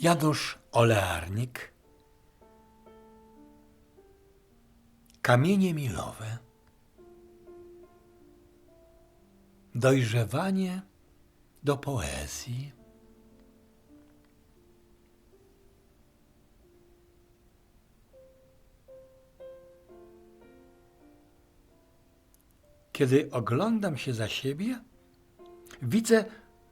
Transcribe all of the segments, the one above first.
Janusz Olearnik. Kamienie milowe. Dojrzewanie do poezji. Kiedy oglądam się za siebie, widzę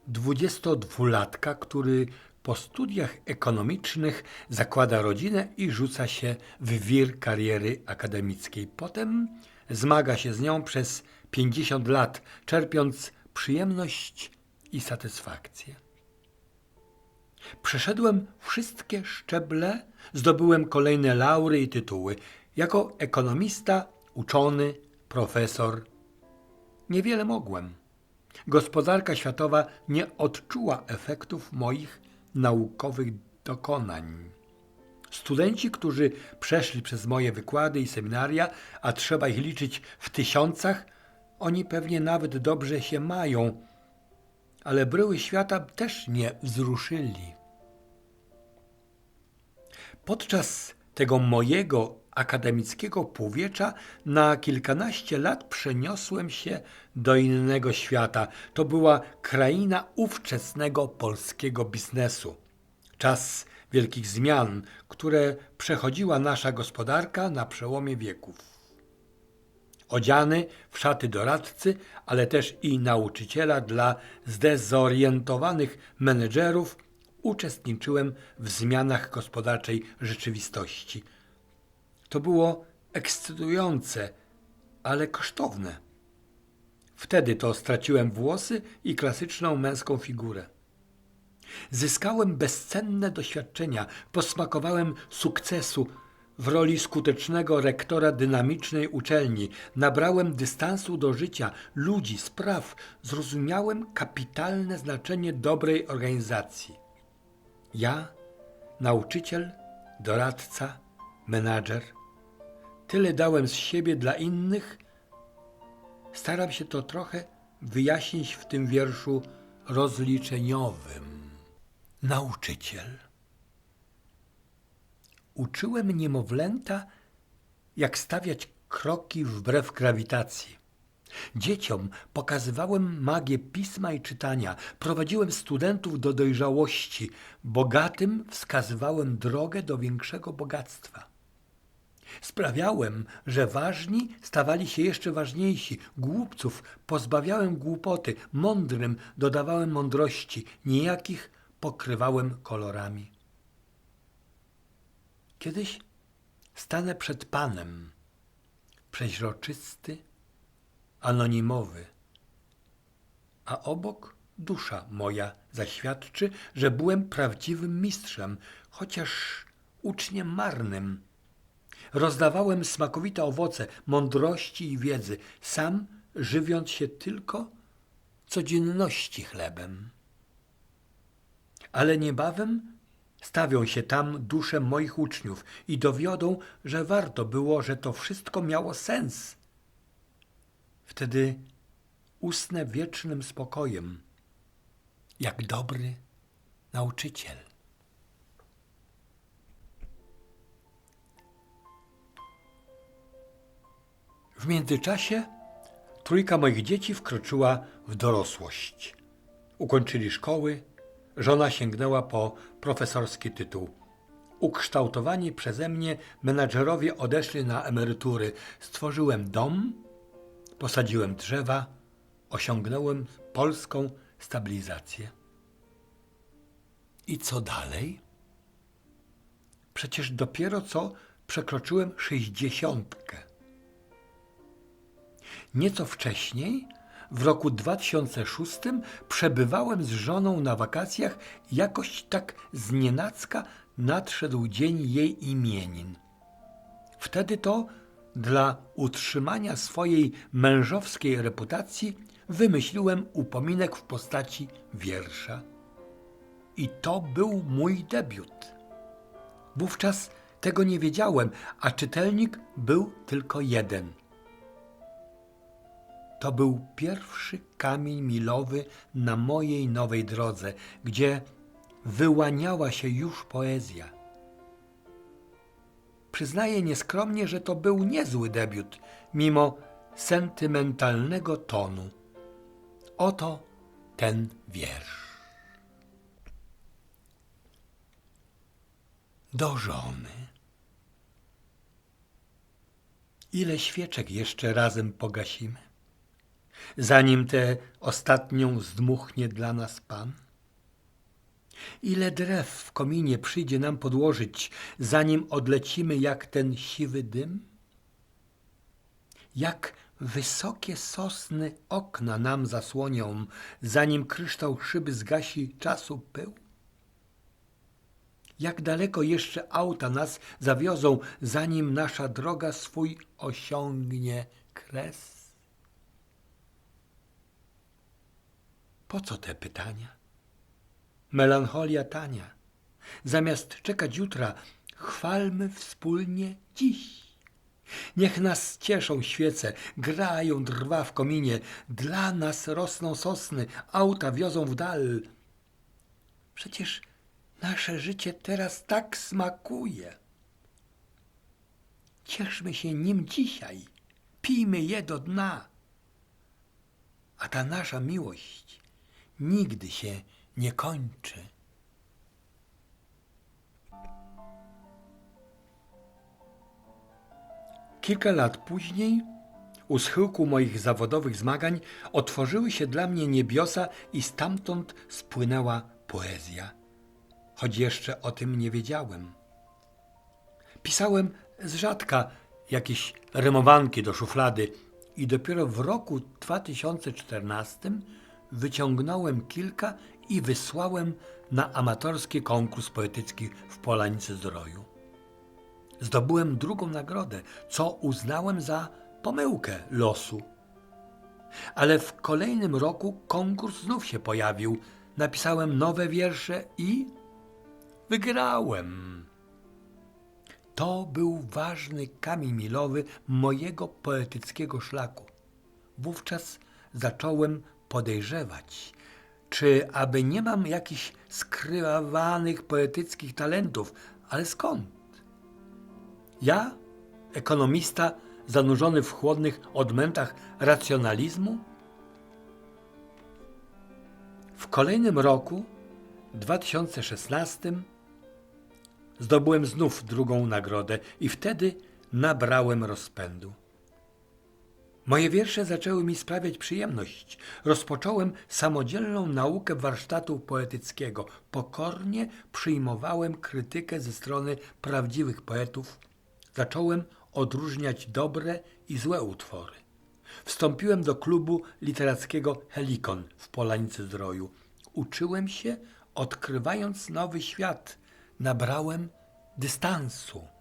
dwudziestodwulatka, który po studiach ekonomicznych zakłada rodzinę i rzuca się w wir kariery akademickiej. Potem zmaga się z nią przez 50 lat, czerpiąc przyjemność i satysfakcję. Przeszedłem wszystkie szczeble, zdobyłem kolejne laury i tytuły. Jako ekonomista, uczony, profesor. Niewiele mogłem. Gospodarka światowa nie odczuła efektów moich naukowych dokonań. Studenci, którzy przeszli przez moje wykłady i seminaria, a trzeba ich liczyć w tysiącach, oni pewnie nawet dobrze się mają, ale bryły świata też nie wzruszyli. Podczas tego mojego akademickiego półwiecza na kilkanaście lat przeniosłem się do innego świata. To była kraina ówczesnego polskiego biznesu. Czas wielkich zmian, które przechodziła nasza gospodarka na przełomie wieków. Odziany w szaty doradcy, ale też i nauczyciela dla zdezorientowanych menedżerów, uczestniczyłem w zmianach gospodarczej rzeczywistości. To było ekscytujące, ale kosztowne. Wtedy to straciłem włosy i klasyczną męską figurę. Zyskałem bezcenne doświadczenia, posmakowałem sukcesu w roli skutecznego rektora dynamicznej uczelni, nabrałem dystansu do życia, ludzi, spraw, zrozumiałem kapitalne znaczenie dobrej organizacji. Ja, nauczyciel, doradca, menadżer, tyle dałem z siebie dla innych, staram się to trochę wyjaśnić w tym wierszu rozliczeniowym. Nauczyciel. Uczyłem niemowlęta, jak stawiać kroki wbrew grawitacji. Dzieciom pokazywałem magię pisma i czytania, prowadziłem studentów do dojrzałości, bogatym wskazywałem drogę do większego bogactwa. Sprawiałem, że ważni stawali się jeszcze ważniejsi, głupców pozbawiałem głupoty, mądrym dodawałem mądrości, niejakich pokrywałem kolorami. Kiedyś stanę przed Panem, przeźroczysty, anonimowy, a obok dusza moja zaświadczy, że byłem prawdziwym mistrzem, chociaż uczniem marnym. Rozdawałem smakowite owoce mądrości i wiedzy, sam żywiąc się tylko codzienności chlebem. Ale niebawem stawią się tam dusze moich uczniów i dowiodą, że warto było, że to wszystko miało sens. Wtedy usnę wiecznym spokojem, jak dobry nauczyciel. W międzyczasie trójka moich dzieci wkroczyła w dorosłość. Ukończyli szkoły, żona sięgnęła po profesorski tytuł. Ukształtowani przeze mnie menadżerowie odeszli na emerytury. Stworzyłem dom, posadziłem drzewa, osiągnąłem polską stabilizację. I co dalej? Przecież dopiero co przekroczyłem sześćdziesiątkę. Nieco wcześniej, w roku 2006, przebywałem z żoną na wakacjach jakoś tak znienacka nadszedł dzień jej imienin. Wtedy to dla utrzymania swojej mężowskiej reputacji wymyśliłem upominek w postaci wiersza. I to był mój debiut. Wówczas tego nie wiedziałem, a czytelnik był tylko jeden – to był pierwszy kamień milowy na mojej nowej drodze, gdzie wyłaniała się już poezja. Przyznaję nieskromnie, że to był niezły debiut, mimo sentymentalnego tonu. Oto ten wiersz. Do żony. Ile świeczek jeszcze razem pogasimy, zanim tę ostatnią zdmuchnie dla nas Pan? Ile drew w kominie przyjdzie nam podłożyć, zanim odlecimy jak ten siwy dym? Jak wysokie sosny okna nam zasłonią, zanim kryształ szyby zgasi czasu pył? Jak daleko jeszcze auta nas zawiozą, zanim nasza droga swój osiągnie kres? Po co te pytania? Melancholia tania. Zamiast czekać jutra, chwalmy wspólnie dziś. Niech nas cieszą świece, grają drwa w kominie, dla nas rosną sosny, auta wiozą w dal. Przecież nasze życie teraz tak smakuje. Cieszmy się nim dzisiaj, pijmy je do dna. A ta nasza miłość nigdy się nie kończy. Kilka lat później, u schyłku moich zawodowych zmagań, otworzyły się dla mnie niebiosa i stamtąd spłynęła poezja, choć jeszcze o tym nie wiedziałem. Pisałem z rzadka jakieś rymowanki do szuflady i dopiero w roku 2014 wyciągnąłem kilka i wysłałem na amatorski konkurs poetycki w Polanicy Zdroju. Zdobyłem drugą nagrodę, co uznałem za pomyłkę losu. Ale w kolejnym roku konkurs znów się pojawił. Napisałem nowe wiersze i wygrałem. To był ważny kamień milowy mojego poetyckiego szlaku. Wówczas zacząłem podejrzewać, czy aby nie mam jakichś skrywanych poetyckich talentów, ale skąd? Ja, ekonomista zanurzony w chłodnych odmętach racjonalizmu? W kolejnym roku, 2016, zdobyłem znów drugą nagrodę i wtedy nabrałem rozpędu. Moje wiersze zaczęły mi sprawiać przyjemność. Rozpocząłem samodzielną naukę warsztatu poetyckiego. Pokornie przyjmowałem krytykę ze strony prawdziwych poetów. Zacząłem odróżniać dobre i złe utwory. Wstąpiłem do klubu literackiego Helikon w Polanicy Zdroju. Uczyłem się, odkrywając nowy świat. Nabrałem dystansu.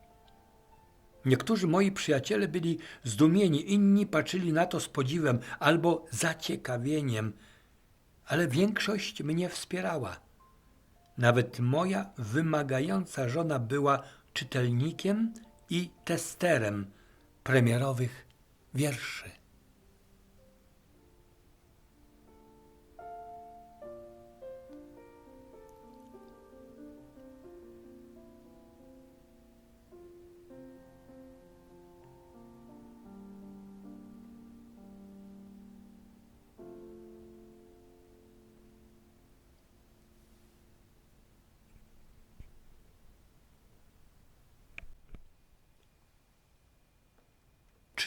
Niektórzy moi przyjaciele byli zdumieni, inni patrzyli na to z podziwem albo zaciekawieniem, ale większość mnie wspierała. Nawet moja wymagająca żona była czytelnikiem i testerem premierowych wierszy.